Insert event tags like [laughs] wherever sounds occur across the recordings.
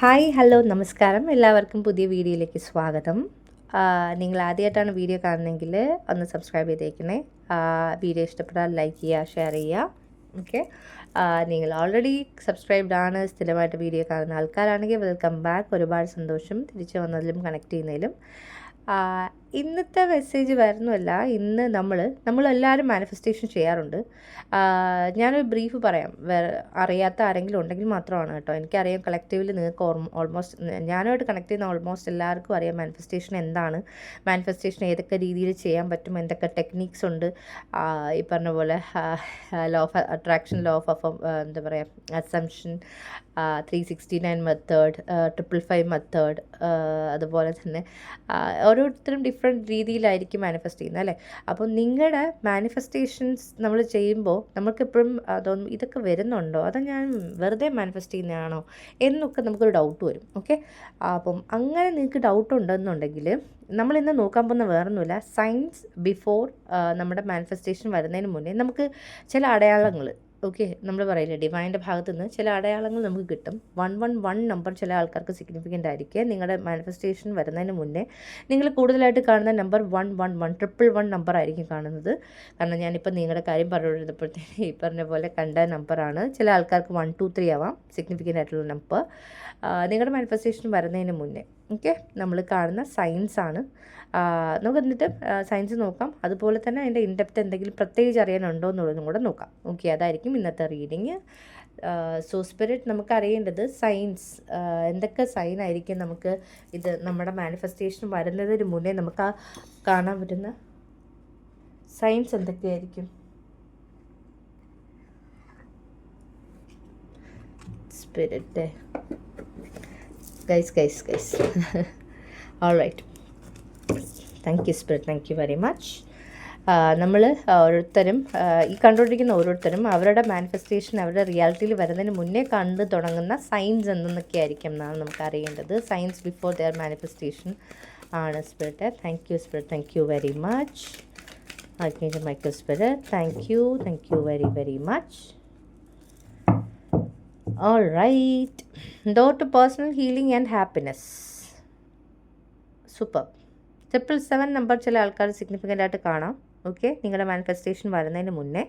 Hi hello നമസ്കാരം. എല്ലാവർക്കും പുതിയ വീഡിയോയിലേക്ക് സ്വാഗതം. നിങ്ങൾ ആദ്യമായിട്ടാണ് വീഡിയോ കാണുന്നതെങ്കിൽ ഒന്ന് സബ്സ്ക്രൈബ് ചെയ്തേക്കണേ. വീഡിയോ ഇഷ്ടപ്പെട്ടാൽ ലൈക്ക് ചെയ്യുക ഷെയർ ചെയ്യുക. ഓക്കെ നിങ്ങൾ ഓൾറെഡി സബ്സ്ക്രൈബ്ഡ് ആണ് സ്ഥിരമായിട്ട് വീഡിയോ കാണുന്ന ആൾക്കാരാണെങ്കിൽ വെൽക്കം ബാക്ക് ഒരുപാട് സന്തോഷം തിരിച്ചു വന്നതിലും കണക്ട് ചെയ്യുന്നതിലും. ഇന്നത്തെ മെസ്സേജ് വരുന്നല്ല ഇന്ന് നമ്മൾ നമ്മളെല്ലാവരും മാനിഫെസ്റ്റേഷൻ ചെയ്യാറുണ്ട്. ഞാനൊരു ബ്രീഫ് പറയാം. അറിയാത്ത ആരെങ്കിലും ഉണ്ടെങ്കിൽ മാത്രമാണ് കേട്ടോ. എനിക്കറിയാം കളക്റ്റീവിൽ നിങ്ങൾക്ക് ഓൾമോസ്റ്റ് ഞാനുമായിട്ട് കണക്ട് ചെയ്യുന്ന ഓൾമോസ്റ്റ് എല്ലാവർക്കും അറിയാം മാനിഫെസ്റ്റേഷൻ എന്താണ്. മാനിഫെസ്റ്റേഷൻ ഏതൊക്കെ രീതിയിൽ ചെയ്യാൻ പറ്റും എന്തൊക്കെ ടെക്നീക്സ് ഉണ്ട്. ഈ പറഞ്ഞ പോലെ law of attraction law of എന്താ പറയുക assumption three sixty nine method triple five method അതുപോലെ തന്നെ ഓരോരുത്തരും ഓരോരുത്തരും ഡിഫറെന്റ് രീതിയിലായിരിക്കും മാനിഫെസ്റ്റ് ചെയ്യുന്നത് അല്ലേ? അപ്പോൾ നിങ്ങളുടെ മാനിഫെസ്റ്റേഷൻസ് നമ്മൾ ചെയ്യുമ്പോൾ നമുക്കെപ്പോഴും അതൊന്നും ഇതൊക്കെ വരുന്നുണ്ടോ? അതോ ഞാൻ വെറുതെ മാനിഫെസ്റ്റ് ചെയ്യുന്നതാണോ? എന്നൊക്കെ നമുക്കൊരു ഡൗട്ട് വരും ഓക്കെ അപ്പം അങ്ങനെ നിങ്ങൾക്ക് ഡൗട്ട് ഉണ്ടെന്നുണ്ടെങ്കിൽ നമ്മളിന്ന് നോക്കാൻ പോകുന്ന വേറൊന്നുമില്ല. സയൻസ് ബിഫോർ നമ്മുടെ മാനിഫെസ്റ്റേഷൻ വരുന്നതിന് മുന്നേ നമുക്ക് ചില അടയാളങ്ങൾ ഓക്കെ നമ്മൾ പറയില്ലേ ഡിവൈന്റെ ഭാഗത്ത് നിന്ന് ചില അടയാളങ്ങൾ നമുക്ക് കിട്ടും. വൺ വൺ വൺ നമ്പർ ചില ആൾക്കാർക്ക് സിഗ്നിഫിക്കന്റ് ആയിരിക്കുക നിങ്ങളുടെ മാനിഫെസ്റ്റേഷൻ വരുന്നതിന് മുന്നേ നിങ്ങൾ കൂടുതലായിട്ട് കാണുന്ന number one one one triple one number ആയിരിക്കും കാണുന്നത്. കാരണം ഞാനിപ്പോൾ നിങ്ങളുടെ കാര്യം പറഞ്ഞുകൊണ്ടിരുന്നപ്പോഴത്തേന് ഈ പറഞ്ഞ പോലെ കണ്ട നമ്പറാണ് ചില ആൾക്കാർക്ക് വൺ ടു ത്രീ ആവാം സിഗ്നിഫിക്കന്റ് ആയിട്ടുള്ള നമ്പർ നിങ്ങളുടെ മാനിഫെസ്റ്റേഷൻ വരുന്നതിന് മുന്നേ. ഓക്കെ നമ്മൾ കാണുന്ന സയൻസ് ആണ്. നമുക്ക് എന്നിട്ട് സയൻസ് നോക്കാം. അതുപോലെ തന്നെ അതിന്റെ ഇൻഡെപ്റ്റ് എന്തെങ്കിലും പ്രത്യേകിച്ച് അറിയാനുണ്ടോ എന്നുള്ളതും കൂടെ നോക്കാം. ഓക്കെ അതായിരിക്കും ഇന്നത്തെ റീഡിങ്. സോ സ്പിരിറ്റ് നമുക്ക് അറിയേണ്ടത് സയൻസ് എന്തൊക്കെ സൈൻ ആയിരിക്കും നമുക്ക് ഇത് നമ്മുടെ മാനിഫെസ്റ്റേഷൻ വരുന്നതിന് മുന്നേ നമുക്ക് ആ കാണാൻ പറ്റുന്ന? സയൻസ് എന്തൊക്കെയായിരിക്കും? Spirit. Guys guys guys all right thank you spirit thank you very much നമ്മൾ ഓരോരുത്തരും ആ, ഈ കണ്ടുകൊണ്ടിരിക്കുന്ന ഓരോരുത്തരും അവരുടെ മാനിഫെസ്റ്റേഷൻ അവരുടെ റിയാലിറ്റിയിൽ വരുന്നതിന് മുന്നേ കണ്ടു തുടങ്ങുന്ന സയൻസ് എന്തെന്നൊക്കെ ആയിരിക്കും എന്നാണ് നമുക്ക് അറിയേണ്ടത്. സയൻസ് ബിഫോർ ദെയർ മാനിഫെസ്റ്റേഷൻ ആണ് spirit thank you spirit thank you very much archangel Michael spirit thank you thank you very very much. All right door to personal healing and happiness super triple seven number ചില ആൾക്കാർ significant ആയിട്ട് കാണാം. Okay നിങ്ങളുടെ manifestation വരുന്നതിന് മുന്നേ.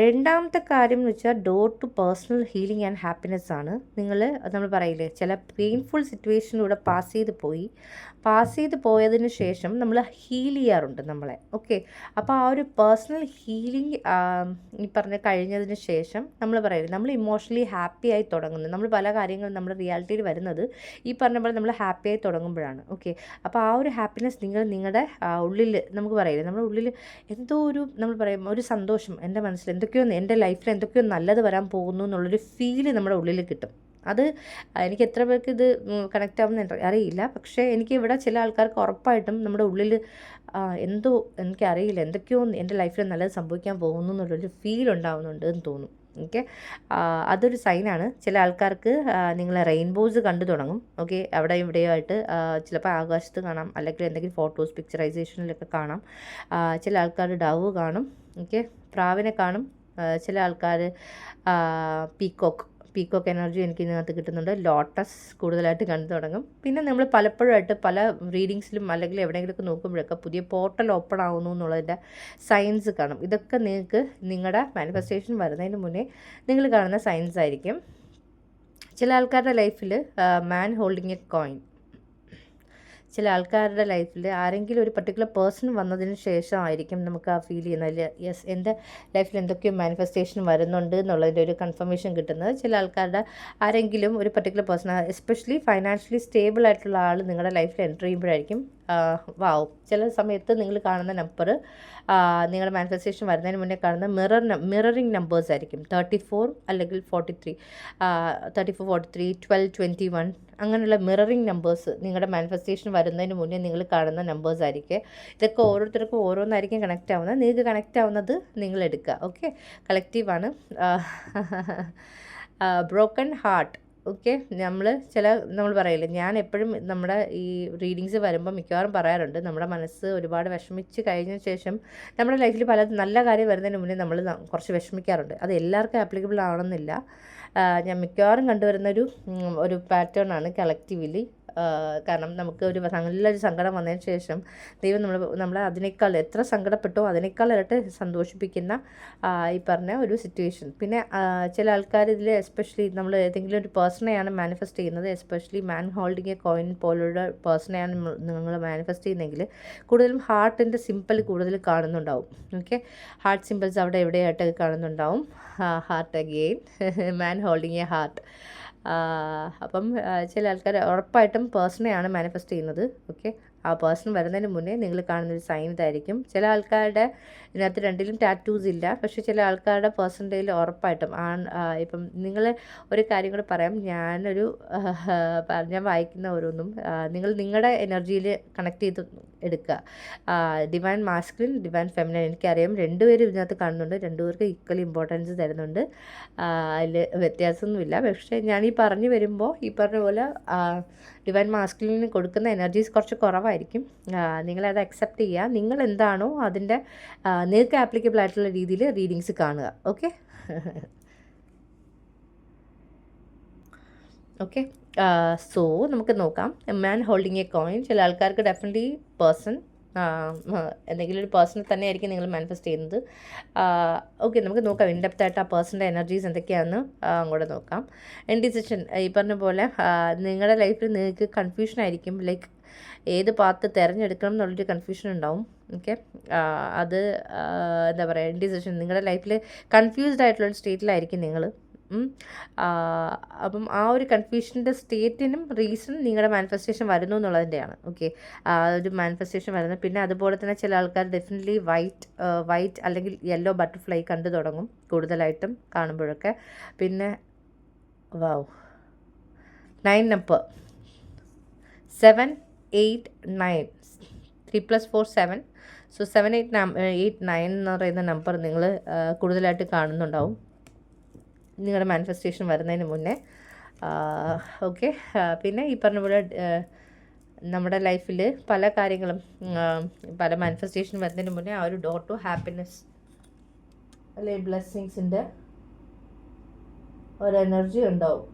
രണ്ടാമത്തെ കാര്യം എന്ന് വെച്ചാൽ door to personal healing and happiness ആണ്. നിങ്ങൾ നമ്മൾ പറയില്ലേ ചില പെയിൻഫുൾ സിറ്റുവേഷനിലൂടെ പാസ് ചെയ്ത് പോയി. പാസ് ചെയ്ത് പോയതിന് ശേഷം നമ്മൾ ഹീൽ ചെയ്യാറുണ്ട് നമ്മളെ. ഓക്കെ അപ്പോൾ ആ ഒരു പേഴ്സണൽ ഹീലിംഗ് ഈ പറഞ്ഞ കഴിഞ്ഞതിന് ശേഷം നമ്മൾ പറയുന്നത് നമ്മൾ ഇമോഷണലി ഹാപ്പി ആയി തുടങ്ങുന്നു. നമ്മൾ പല കാര്യങ്ങളും നമ്മുടെ റിയാലിറ്റിയിൽ വരുന്നത് ഈ പറഞ്ഞ പോലെ നമ്മൾ ഹാപ്പി ആയി തുടങ്ങുമ്പോഴാണ്. ഓക്കെ അപ്പോൾ ആ ഒരു ഹാപ്പിനെസ് നിങ്ങൾ നിങ്ങളുടെ ഉള്ളിൽ നമുക്ക് പറയില്ലേ? നമ്മുടെ ഉള്ളിൽ എന്തോ ഒരു നമ്മൾ പറയും ഒരു സന്തോഷം എന്റെ മനസ്സിൽ എന്തൊക്കെയോ എന്റെ ലൈഫിൽ എന്തൊക്കെയോ നല്ലത് വരാൻ പോകുന്നു എന്നുള്ളൊരു ഫീൽ നമ്മുടെ ഉള്ളിൽ കിട്ടും. അത് എനിക്ക് എത്ര പേർക്ക് ഇത് കണക്റ്റ് ആവുന്ന അറിയില്ല. പക്ഷേ എനിക്ക് ഇവിടെ ചില ആൾക്കാർക്ക് ഉറപ്പായിട്ടും നമ്മുടെ ഉള്ളിൽ എന്തോ എനിക്കറിയില്ല എന്തൊക്കെയോ എന്റെ ലൈഫിൽ നല്ലത് സംഭവിക്കാൻ പോകുന്നു എന്നുള്ളൊരു ഫീൽ ഉണ്ടാവുന്നുണ്ട് എന്ന് തോന്നും. ഓക്കെ അതൊരു സൈനാണ് ചില ആൾക്കാർക്ക് നിങ്ങൾ റെയിൻബോസ് കണ്ടു തുടങ്ങും. ഓക്കെ അവിടെ ഇവിടെയായിട്ട് ചിലപ്പോൾ ആകാശത്ത് കാണാം. അല്ലെങ്കിൽ എന്തെങ്കിലും ഫോട്ടോസ് പിക്ചറൈസേഷനിലൊക്കെ കാണാം. ചില ആൾക്കാർ ഡവ് കാണും. ഓക്കെ പ്രാവിനെ കാണും. ചില ആൾക്കാർ പീക്കോക്ക് പീക്കോക്ക് എനർജി എനിക്ക് ഇതിനകത്ത് കിട്ടുന്നുണ്ട്. ലോട്ടസ് കൂടുതലായിട്ട് കണ്ടു തുടങ്ങും. പിന്നെ നമ്മൾ പലപ്പോഴായിട്ട് പല റീഡിങ്സിലും അല്ലെങ്കിൽ എവിടെയെങ്കിലുമൊക്കെ നോക്കുമ്പോഴൊക്കെ പുതിയ പോർട്ടൽ ഓപ്പൺ ആവുന്നു എന്നുള്ളതിന്റെ സയൻസ് കാണും. ഇതൊക്കെ നിങ്ങൾക്ക് നിങ്ങളുടെ മാനിഫെസ്റ്റേഷൻ വരുന്നതിന് മുന്നേ നിങ്ങൾ കാണുന്ന സയൻസ് ആയിരിക്കും. ചില ആൾക്കാരുടെ ലൈഫിൽ മാൻ ഹോൾഡിങ് എ കോയിൻ. ചില ആൾക്കാരുടെ ലൈഫിൽ ആരെങ്കിലും ഒരു പർട്ടിക്കുലർ പേഴ്സൺ വന്നതിന് ശേഷമായിരിക്കും നമുക്ക് ആ ഫീൽ ചെയ്യുന്നത്. യെസ് എന്റെ ലൈഫിൽ എന്തൊക്കെയോ മാനിഫെസ്റ്റേഷൻ വരുന്നുണ്ട് എന്നുള്ളതിന്റെ ഒരു കൺഫർമേഷൻ കിട്ടുന്നത് ചില ആൾക്കാരുടെ ആരെങ്കിലും ഒരു particular person especially financially stable ആയിട്ടുള്ള ആൾ നിങ്ങളുടെ ലൈഫിൽ എന്റർ ചെയ്യുമ്പോഴായിരിക്കും വാവും ചില സമയത്ത് നിങ്ങൾ കാണുന്ന നമ്പർ നിങ്ങളുടെ മാനിഫെസ്റ്റേഷൻ വരുന്നതിന് മുന്നേ കാണുന്ന മിറർ മിററിങ് നമ്പേഴ്സ് ആയിരിക്കും. തേർട്ടി ഫോർ അല്ലെങ്കിൽ forty three thirty four forty three twelve twenty one അങ്ങനെയുള്ള മിററിങ് നമ്പേഴ്സ് നിങ്ങളുടെ മാനിഫെസ്റ്റേഷൻ വരുന്നതിന് മുന്നേ നിങ്ങൾ കാണുന്ന നമ്പേഴ്സ് ആയിരിക്കും. ഇതൊക്കെ ഓരോരുത്തർക്കും ഓരോന്നായിരിക്കും കണക്റ്റ് ആവുന്നത്. നിങ്ങൾക്ക് കണക്റ്റ് ആവുന്നത് നിങ്ങൾ എടുക്കുക. ഓക്കെ കളക്റ്റീവാണ് ബ്രോക്കൺ ഹാർട്ട് ഓക്കെ നമ്മൾ ചില നമ്മൾ പറയില്ല ഞാൻ എപ്പോഴും നമ്മുടെ ഈ റീഡിങ്സ് വരുമ്പോൾ മിക്കവാറും പറയാറുണ്ട് നമ്മുടെ മനസ്സ് ഒരുപാട് വിഷമിച്ച് കഴിഞ്ഞ ശേഷം നമ്മുടെ ലൈഫിൽ പല നല്ല കാര്യം വരുന്നതിന് മുന്നേ നമ്മൾ കുറച്ച് വിഷമിക്കാറുണ്ട്. അത് എല്ലാവർക്കും ആപ്ലിക്കബിൾ ആവണമെന്നില്ല. ഞാൻ മിക്കവാറും കണ്ടുവരുന്നൊരു ഒരു പാറ്റേൺ ആണ് കളക്റ്റീവ്ലി കാരണം നമുക്ക് ഒരു നല്ലൊരു സങ്കടം വന്നതിന് ശേഷം ദൈവം നമ്മൾ നമ്മളെ അതിനേക്കാൾ എത്ര സങ്കടപ്പെട്ടോ അതിനേക്കാൾ ഇരട്ടി സന്തോഷിപ്പിക്കുന്ന ഈ പറഞ്ഞ ഒരു സിറ്റുവേഷൻ പിന്നെ ചില ആൾക്കാർ ഇതിൽ എസ്പെഷ്യലി നമ്മൾ ഏതെങ്കിലും ഒരു പേഴ്സണെയാണ് മാനിഫെസ്റ്റ് ചെയ്യുന്നത്. Especially man holding a coin പോലുള്ള പേഴ്സണെയാണ് നിങ്ങൾ മാനിഫെസ്റ്റ് ചെയ്യുന്നതെങ്കിൽ കൂടുതലും ഹാർട്ടിന്റെ സിമ്പിൾ കൂടുതൽ കാണുന്നുണ്ടാവും. ഓക്കെ ഹാർട്ട് സിമ്പിൾസ് അവിടെ എവിടെയായിട്ടൊക്കെ കാണുന്നുണ്ടാവും? Heart again man holding a heart അപ്പം ചില ആൾക്കാർ ഉറപ്പായിട്ടും പേഴ്സണെയാണ് മാനിഫെസ്റ്റ് ചെയ്യുന്നത്. ഓക്കെ ആ പേഴ്സൺ വരുന്നതിന് മുന്നേ നിങ്ങൾ കാണുന്നൊരു സൈൻ ഇതായിരിക്കും. ചില ആൾക്കാരുടെ ഇതിനകത്ത് രണ്ടിലും ടാറ്റൂസ് ഇല്ല. പക്ഷേ ചില ആൾക്കാരുടെ പേഴ്സന്റേജിൽ ഉറപ്പായിട്ടും ആ ഇപ്പം നിങ്ങൾ ഒരു കാര്യം കൂടെ പറയാം. ഞാനൊരു ഞാൻ വായിക്കുന്ന ഓരോന്നും നിങ്ങൾ നിങ്ങളുടെ എനർജിയിൽ കണക്ട് ചെയ്ത് എടുക്കുക. ഡിവൈൻ മാസ്ക്ലിൻ ഡിവൈൻ ഫെമിനൻ എനിക്കറിയാം രണ്ടുപേരും ഇതിനകത്ത് കാണുന്നുണ്ട്. രണ്ടുപേർക്ക് ഈക്വലി ഇമ്പോർട്ടൻസ് തരുന്നുണ്ട്. അതിൽ വ്യത്യാസമൊന്നുമില്ല. പക്ഷേ ഞാൻ ഈ പറഞ്ഞു വരുമ്പോൾ ഈ പറഞ്ഞ പോലെ ഡിവൈൻ മാസ്ക്ലിന് കൊടുക്കുന്ന എനർജീസ് കുറച്ച് കുറവായിരിക്കും. നിങ്ങളത് അക്സെപ്റ്റ് ചെയ്യുക. നിങ്ങൾ എന്താണോ അതിന്റെ നിങ്ങൾക്ക് ആപ്ലിക്കബിൾ ആയിട്ടുള്ള രീതിയിൽ റീഡിങ്സ് കാണുക. ഓക്കെ ഓക്കെ സോ നമുക്ക് നോക്കാം. A man holding a coin ചില ആൾക്കാർക്ക് ഡെഫിനറ്റ്ലി പേഴ്സൺ എന്തെങ്കിലും ഒരു പേഴ്സണൽ തന്നെയായിരിക്കും നിങ്ങൾ മാനിഫെസ്റ്റ് ചെയ്യുന്നത്. ഓക്കെ നമുക്ക് നോക്കാം. ഇൻഡെപ്ത് ആയിട്ട് ആ പേഴ്സണിന്റെ എനർജീസ് എന്തൊക്കെയാണെന്ന് അങ്ങോട്ട് നോക്കാം. ഡിസിഷൻ ഈ പറഞ്ഞ പോലെ നിങ്ങളുടെ ലൈഫിൽ നിങ്ങൾക്ക് കൺഫ്യൂഷൻ ആയിരിക്കും. ലൈക്ക് ഏത് പാത്ത് തിരഞ്ഞെടുക്കണം എന്നുള്ളൊരു കൺഫ്യൂഷൻ ഉണ്ടാവും. ഓക്കെ അത് എന്താ പറയുക ഡിസിഷൻ നിങ്ങളുടെ ലൈഫിൽ കൺഫ്യൂസ്ഡ് ആയിട്ടുള്ള സ്റ്റേറ്റിലായിരിക്കും നിങ്ങൾ അപ്പം ആ ഒരു കൺഫ്യൂഷന്റെ സ്റ്റേറ്റിനും റീസൺ നിങ്ങളുടെ മാനിഫെസ്റ്റേഷൻ വരുന്നു എന്നുള്ളതിന്റെയാണ് ഓക്കെ ആ ഒരു മാനിഫെസ്റ്റേഷൻ വരുന്നത് പിന്നെ അതുപോലെ തന്നെ ചില ആൾക്കാർ ഡെഫിനറ്റ്ലി വൈറ്റ് വൈറ്റ് അല്ലെങ്കിൽ യെല്ലോ ബട്ടർഫ്ലൈ കണ്ടു തുടങ്ങും കൂടുതലായിട്ടും കാണുമ്പോഴൊക്കെ. പിന്നെ wow nine number seven eight nine three plus four seven so seven eight eight nine എന്ന് പറയുന്ന നമ്പർ നിങ്ങൾ കൂടുതലായിട്ട് കാണുന്നുണ്ടാവും. നിങ്ങളുടെ മാനിഫെസ്റ്റേഷൻ വരുന്നതിന് മുന്നേ. ഓക്കെ പിന്നെ ഈ പറഞ്ഞ പോലെ നമ്മുടെ ലൈഫിൽ പല കാര്യങ്ങളും പല മാനിഫെസ്റ്റേഷൻ വരുന്നതിന് മുന്നേ ആ ഒരു ഡോർ ടു ഹാപ്പിനെസ് അല്ലെ? ബ്ലെസ്സിങ്സിന്റെ ഒരു എനർജി ഉണ്ടാവും.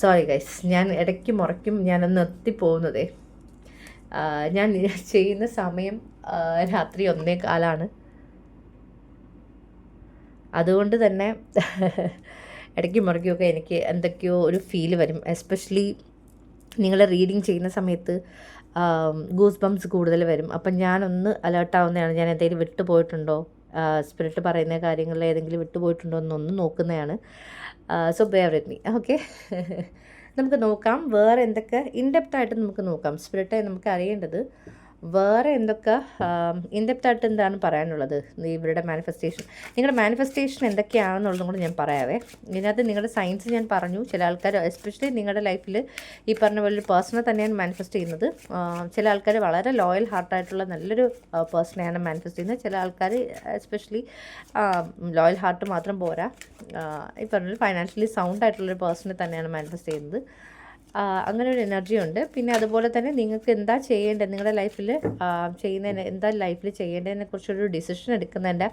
സോറി ഗൈസ് ഞാൻ ഇടയ്ക്ക് മുറയ്ക്കും. ഞാനൊന്ന് എത്തിപ്പോകുന്നതേ ഞാൻ [laughs] ചെയ്യുന്ന സമയം രാത്രി ഒന്നേ കാലാണ്. അതുകൊണ്ട് തന്നെ [laughs] ഇടയ്ക്ക് മുറയ്ക്കുമൊക്കെ എനിക്ക് എന്തൊക്കെയോ ഒരു ഫീൽ വരും. എസ്പെഷ്യലി നിങ്ങൾ റീഡിങ് ചെയ്യുന്ന സമയത്ത് ഗൂസ് ബംസ് കൂടുതൽ വരും. അപ്പം ഞാനൊന്ന് അലേർട്ടാവുന്നതാണ് ഞാൻ എന്തെങ്കിലും വിട്ടുപോയിട്ടുണ്ടോ? സ്പിരിറ്റ് പറയുന്ന കാര്യങ്ങളിൽ ഏതെങ്കിലും വിട്ടുപോയിട്ടുണ്ടോ എന്നൊന്ന് നോക്കുന്നതാണ്. So bear with me okay നമുക്ക് നോക്കാം. വേറെ എന്തൊക്കെ ഇൻഡെപ്റ്റായിട്ട് നമുക്ക് നോക്കാം. സ്പിരിറ്റായി നമുക്ക് അറിയേണ്ടത് വേറെ എന്തൊക്കെ ഇൻഡെപ്തായിട്ട് എന്താണ് പറയാനുള്ളത്? ഇവരുടെ മാനിഫെസ്റ്റേഷൻ നിങ്ങളുടെ മാനിഫെസ്റ്റേഷൻ എന്തൊക്കെയാണെന്നുള്ളതും കൂടെ ഞാൻ പറയാവേ. ഇതിനകത്ത് നിങ്ങളുടെ സയൻസ് ഞാൻ പറഞ്ഞു. ചില ആൾക്കാർ എസ്പെഷ്യലി നിങ്ങളുടെ ലൈഫിൽ ഈ പറഞ്ഞ പോലെ ഒരു പേഴ്സണെ തന്നെയാണ് മാനിഫെസ്റ്റ് ചെയ്യുന്നത്. ചില ആൾക്കാർ വളരെ ലോയൽ ഹാർട്ടായിട്ടുള്ള നല്ലൊരു പേഴ്സണെയാണ് മാനിഫെസ്റ്റ് ചെയ്യുന്നത്. ചില ആൾക്കാർ എസ്പെഷ്യലി ലോയൽ ഹാർട്ട് മാത്രം പോരാ. ഈ പറഞ്ഞ ഫൈനാൻഷ്യലി സൗണ്ട് ആയിട്ടുള്ളൊരു പേഴ്സണെ തന്നെയാണ് മാനിഫെസ്റ്റ് ചെയ്യുന്നത്. അങ്ങനെ ഒരു എനർജി ഉണ്ട്. പിന്നെ അതുപോലെ തന്നെ നിങ്ങൾക്ക് എന്താ ചെയ്യേണ്ടത്? നിങ്ങളുടെ ലൈഫിൽ ചെയ്യുന്നതിന് എന്താ ലൈഫിൽ ചെയ്യേണ്ടതിനെ കുറിച്ചൊരു ഡിസിഷൻ എടുക്കുന്നതിന്റെ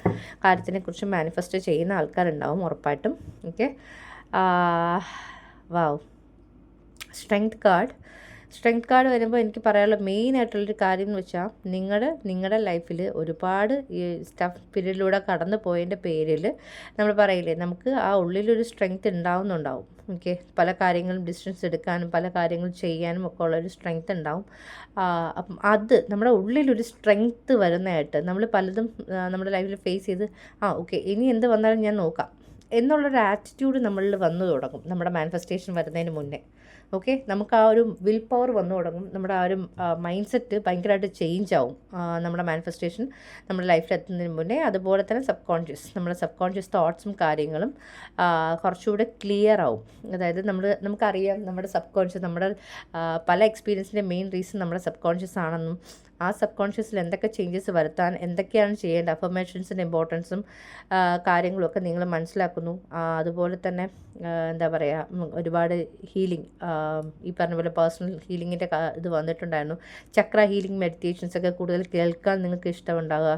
കാര്യത്തിനെ കുറിച്ച് മാനിഫെസ്റ്റ് ചെയ്യുന്ന ആൾക്കാരുണ്ടാവും ഉറപ്പായിട്ടും. Okay wow strength card strength card വരുമ്പോൾ എനിക്ക് പറയാനുള്ള മെയിൻ ആയിട്ടുള്ളൊരു കാര്യം എന്ന് വെച്ചാൽ നിങ്ങൾ നിങ്ങളുടെ ലൈഫിൽ ഒരുപാട് ഈ സ്റ്റഫ് പീരീഡിലൂടെ കടന്നു പോയതിന്റെ പേരിൽ നമ്മൾ പറയില്ലേ നമുക്ക് ആ ഉള്ളിലൊരു സ്ട്രെങ്ത് ഉണ്ടാവുന്നുണ്ടാവും ഓക്കെ പല കാര്യങ്ങളും ഡിസ്റ്റൻസ് എടുക്കാനും പല കാര്യങ്ങളും ചെയ്യാനും ഒക്കെ ഉള്ളൊരു സ്ട്രെങ്ത് ഉണ്ടാവും അപ്പം അത് നമ്മുടെ ഉള്ളിലൊരു സ്ട്രെങ്ത് വരുന്നതായിട്ട് നമ്മൾ പലതും നമ്മുടെ ലൈഫിൽ ഫേസ് ചെയ്ത് ആ ഓക്കെ ഇനി എന്ത് വന്നാലും ഞാൻ നോക്കാം. എന്നുള്ളൊരു ആറ്റിറ്റ്യൂഡ് നമ്മളിൽ വന്നു തുടങ്ങും. നമ്മുടെ മാനിഫെസ്റ്റേഷൻ വരുന്നതിന് മുന്നേ. ഓക്കെ നമുക്ക് ആ ഒരു വിൽ പവർ വന്നു തുടങ്ങും. നമ്മുടെ ആ ഒരു മൈൻഡ് സെറ്റ് ഭയങ്കരമായിട്ട് ചേഞ്ച് ആവും. നമ്മുടെ മാനിഫെസ്റ്റേഷൻ നമ്മുടെ ലൈഫിൽ എത്തുന്നതിന് മുന്നേ. അതുപോലെ തന്നെ സബ് കോൺഷ്യസ് നമ്മുടെ സബ് കോൺഷ്യസ് തോട്ട്സും കാര്യങ്ങളും കുറച്ചുകൂടെ ക്ലിയർ ആവും. അതായത് നമ്മൾ നമുക്കറിയാം നമ്മുടെ സബ് കോൺഷ്യസ് നമ്മുടെ പല എക്സ്പീരിയൻസിന്റെ മെയിൻ റീസൺ നമ്മുടെ സബ് കോൺഷ്യസ് ആണെന്നും ആ സബ് കോൺഷ്യസിൽ എന്തൊക്കെ ചേഞ്ചസ് വരുത്താൻ എന്തൊക്കെയാണ് ചെയ്യേണ്ടത് അഫർമേഷൻസിന്റെ ഇമ്പോർട്ടൻസും കാര്യങ്ങളും ഒക്കെ നിങ്ങൾ മനസ്സിലാക്കുന്നു. അതുപോലെ തന്നെ എന്താ പറയുക ഒരുപാട് ഹീലിംഗ് ഈ പറഞ്ഞ പോലെ പേഴ്സണൽ ഹീലിങ്ങിന്റെ ഇത് വന്നിട്ടുണ്ടായിരുന്നു. ചക്ര ഹീലിംഗ് മെഡിറ്റേഷൻസ് ഒക്കെ കൂടുതൽ കേൾക്കാൻ നിങ്ങൾക്ക് ഇഷ്ടമുണ്ടാകുക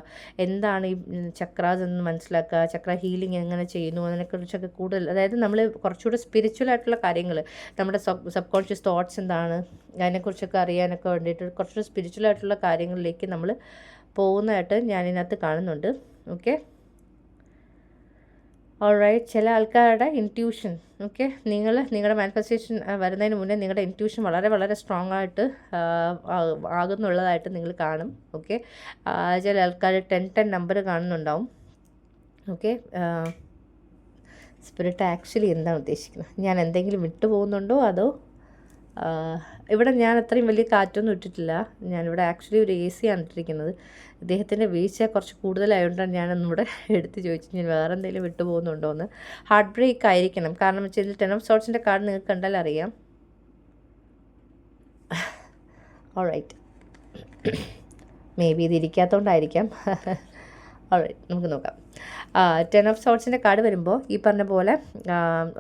എന്താണ് ഈ ചക്രാസ് എന്ന് മനസ്സിലാക്കുക ചക്ര ഹീലിംഗ് എങ്ങനെ ചെയ്യുന്നു അതിനെക്കുറിച്ചൊക്കെ കൂടുതൽ അതായത് നമ്മൾ കുറച്ചുകൂടെ സ്പിരിച്വൽ ആയിട്ടുള്ള കാര്യങ്ങൾ നമ്മുടെ സബ് സബ് കോൺഷ്യസ് തോട്ട്സ് എന്താണ് അതിനെക്കുറിച്ചൊക്കെ അറിയാനൊക്കെ വേണ്ടിയിട്ട് കുറച്ചുകൂടെ സ്പിരിച്വൽ ആയിട്ടുള്ള കാര്യങ്ങളിലേക്ക് നമ്മൾ പോകുന്നതായിട്ട് ഞാനിതിനകത്ത് കാണുന്നുണ്ട്. ഓക്കെ? ഓൾറൈറ്റ് ചില ആൾക്കാരുടെ ഇന്റ്യൂഷൻ ഓക്കെ? നിങ്ങൾ നിങ്ങളുടെ മാനിഫെസ്റ്റേഷൻ വരുന്നതിന് മുന്നേ നിങ്ങളുടെ ഇന്റ്യൂഷൻ വളരെ വളരെ സ്ട്രോങ് ആയിട്ട് ആകുന്നുള്ളതായിട്ട് നിങ്ങൾ കാണും. ഓക്കെ? ചില ആൾക്കാർ ടെൻ ടെൻ നമ്പർ കാണുന്നുണ്ടാവും. ഓക്കെ? സ്പിരിറ്റ് ആക്ച്വലി എന്താണ് ഉദ്ദേശിക്കുന്നത്? ഞാൻ എന്തെങ്കിലും വിട്ടു പോകുന്നുണ്ടോ അതോ ഇവിടെ ഞാൻ അത്രയും വലിയ കാറ്റൊന്നും ഇട്ടിട്ടില്ല. ഞാനിവിടെ ആക്ച്വലി ഒരു എ സിയാണ് ഇട്ടിരിക്കുന്നത് ഇദ്ദേഹത്തിന്റെ വീഴ്ച കുറച്ച് കൂടുതലായതുകൊണ്ടാണ് ഞാനൊന്നുകൂടെ എടുത്ത് ചോദിച്ചു ഞാൻ വേറെ എന്തെങ്കിലും വിട്ടുപോകുന്നുണ്ടോ എന്ന്. ഹാർട്ട് ബ്രേക്ക് ആയിരിക്കണം. കാരണം വെച്ചാൽ ടെൻ ഓഫ് സോട്ട്സിന്റെ കാർഡ് നിങ്ങൾക്ക് കണ്ടാൽ അറിയാം. ഓൾറൈറ്റ് മേ ബി ഇത് ഇരിക്കാത്തതുകൊണ്ടായിരിക്കാം ഓൾറൈറ്റ് നമുക്ക് നോക്കാം. ടെൻ ഓഫ് സോട്ട്സിന്റെ കാർഡ് വരുമ്പോൾ ഈ പറഞ്ഞ പോലെ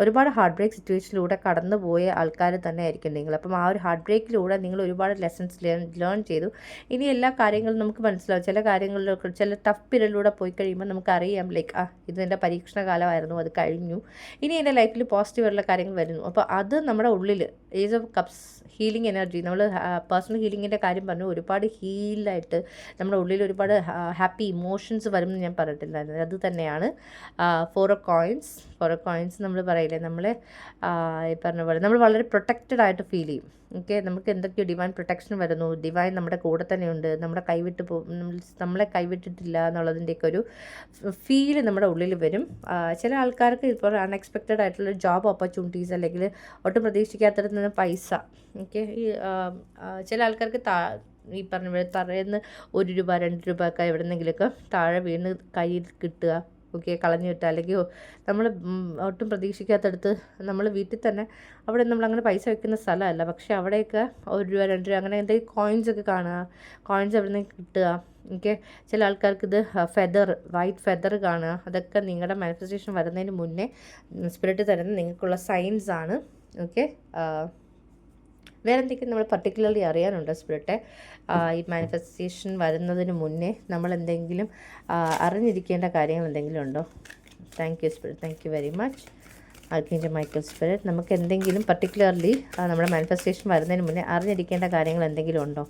ഒരുപാട് ഹാർട്ട് ബ്രേക്ക് സിറ്റുവേഷനിലൂടെ കടന്നു പോയ ആൾക്കാർ തന്നെ ആയിരിക്കും നിങ്ങൾ. അപ്പം ആ ഒരു ഹാർട്ട് ബ്രേക്കിലൂടെ നിങ്ങൾ ഒരുപാട് ലെസൺസ് ലേൺ ചെയ്തു. ഇനി എല്ലാ കാര്യങ്ങളും നമുക്ക് മനസ്സിലാവും. ചില കാര്യങ്ങളിലൊക്കെ ചില ടഫ് പീരീഡിലൂടെ പോയി കഴിയുമ്പോൾ നമുക്കറിയാം ലൈക്ക് ആ ഇത് എന്റെ പരീക്ഷണ കാലമായിരുന്നു അത് കഴിഞ്ഞു. ഇനി എന്റെ ലൈഫിൽ പോസിറ്റീവായിട്ടുള്ള കാര്യങ്ങൾ വരുന്നു. അപ്പോൾ അത് നമ്മുടെ ഉള്ളിൽ ace of cups healing energy നമ്മൾ പേഴ്സണൽ ഹീലിങ്ങിന്റെ കാര്യം പറഞ്ഞു ഒരുപാട് ഹീലായിട്ട് നമ്മുടെ ഉള്ളിൽ ഒരുപാട് ഹാപ്പി ഇമോഷൻസ് വരുമെന്ന് ഞാൻ പറഞ്ഞിട്ടില്ലായിരുന്നു. അത് തന്നെയാണ് ഫോർ കോയിൻസ് ഫോർ കോയിൻസ് നമ്മൾ പറയില്ലേ നമ്മൾ ഈ പറഞ്ഞ പോലെ നമ്മൾ വളരെ പ്രൊട്ടക്റ്റഡ് ആയിട്ട് ഫീൽ ചെയ്യും. ഓക്കെ നമുക്ക് എന്തൊക്കെയോ ഡിവൈൻ പ്രൊട്ടക്ഷൻ വരുന്നു. ഡിവൈൻ നമ്മുടെ കൂടെ തന്നെയുണ്ട് നമ്മുടെ കൈവിട്ട് പോ നമ്മളെ കൈവിട്ടിട്ടില്ല എന്നുള്ളതിന്റെയൊക്കെ ഒരു ഫീൽ നമ്മുടെ ഉള്ളിൽ വരും. ചില ആൾക്കാർക്ക് ഇപ്പോൾ അൺഎക്സ്പെക്റ്റഡ് ആയിട്ടുള്ള ജോബ് ഓപ്പർച്യൂണിറ്റീസ് അല്ലെങ്കിൽ ഒട്ടും പ്രതീക്ഷിക്കാത്തടത്ത് നിന്ന് പൈസ. ഓക്കെ ഈ ചില ആൾക്കാർക്ക് താ ഈ പറഞ്ഞ പോലെ തറയുന്ന ഒരു രൂപ രണ്ട് രൂപ ഒക്കെ എവിടെന്നെങ്കിലുമൊക്കെ താഴെ വീണ് കയ്യിൽ കിട്ടുക. ഓക്കെ കളഞ്ഞു കിട്ടുക അല്ലെങ്കിൽ നമ്മൾ ഒട്ടും പ്രതീക്ഷിക്കാത്തടുത്ത് നമ്മൾ വീട്ടിൽ തന്നെ അവിടെ നമ്മൾ അങ്ങനെ പൈസ വെക്കുന്ന സ്ഥലമല്ല. പക്ഷേ അവിടെയൊക്കെ ഒരു രൂപ രണ്ട് രൂപ അങ്ങനെ എന്തെങ്കിലും കോയിൻസ് ഒക്കെ കാണുക. കോയിൻസ് എവിടെ നിന്ന് കിട്ടുക. ഓക്കെ ചില ആൾക്കാർക്ക് ഇത് ഫെദർ വൈറ്റ് ഫെദർ കാണുക. അതൊക്കെ നിങ്ങളുടെ മാനിഫെസ്റ്റേഷൻ വരുന്നതിന് മുന്നേ സ്പിരിറ്റ് തരുന്ന നിങ്ങൾക്കുള്ള സൈൻസ് ആണ്. ഓക്കെ വേറെ എന്തെങ്കിലും നമ്മൾ പർട്ടിക്കുലർലി അറിയാനുണ്ടോ സ്പിരിറ്റെ ഈ മാനിഫെസ്റ്റേഷൻ വരുന്നതിന് മുന്നേ നമ്മൾ എന്തെങ്കിലും അറിഞ്ഞിരിക്കേണ്ട കാര്യങ്ങൾ എന്തെങ്കിലും ഉണ്ടോ? Thank you spirit thank you very much ആർക്കിന്റെ Michael spirit നമുക്ക് എന്തെങ്കിലും പർട്ടിക്കുലർലി നമ്മുടെ മാനിഫെസ്റ്റേഷൻ വരുന്നതിന് മുന്നേ അറിഞ്ഞിരിക്കേണ്ട കാര്യങ്ങൾ എന്തെങ്കിലും ഉണ്ടോ?